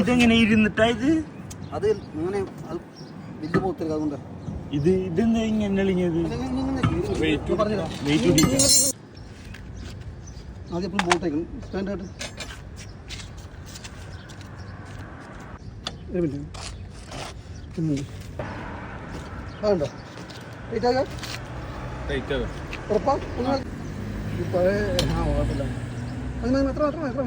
ഇതെങ്ങനെ ഇരുന്നിട്ടാ ഇത്? അത് അങ്ങനെ വലിയ പോത്തിരിക്കും അതുകൊണ്ട്. ഇത് ഇതെന്താ ഇങ്ങനെ പിടിക്കാം ആദ്യം എപ്പോഴും ബോട്ടേക്കും സ്റ്റാൻഡ് ആയിട്ട്. ഒരു മിനിറ്റ് വേണ്ടോ വെയിറ്റ് ആകാം? ഉറപ്പാ? ഒന്ന് ഈ പഴയ ആ കുഴപ്പമില്ല. അത് മതി, എത്ര എത്ര എത്ര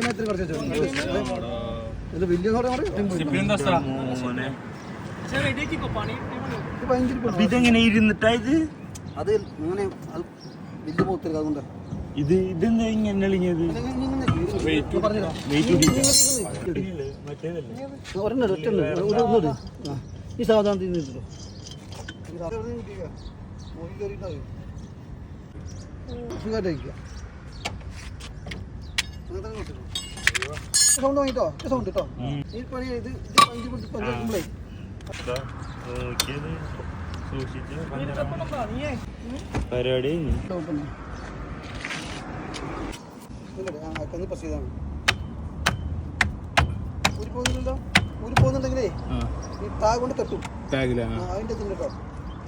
മാതിരി കുറച്ച് വെച്ചോ. വലിയ ഭയങ്കര അപ്പൊ ഇതെങ്ങനെ ഇരുന്നിട്ടാ ഇത് അത് ഇങ്ങനെ അത് വലിയ പോത്തിരിക്കും അതുകൊണ്ട് ഇത് ഇതെന്താ ഇങ്ങനെ ആ ഈ സാധാരണ തിന്നിട്ടോ സൗണ്ട് വാങ്ങിട്ടോ സൗണ്ട് കേട്ടോ ഉം. ഈ പണി ഇത് പഞ്ച് പരിപാടി ഒരു പോകുന്നുണ്ടോ ഒരു പോകുന്നുണ്ടെങ്കിലേ ഈ താ കൊണ്ട് തട്ടും അതിന്റെ തന്നെ കേട്ടോ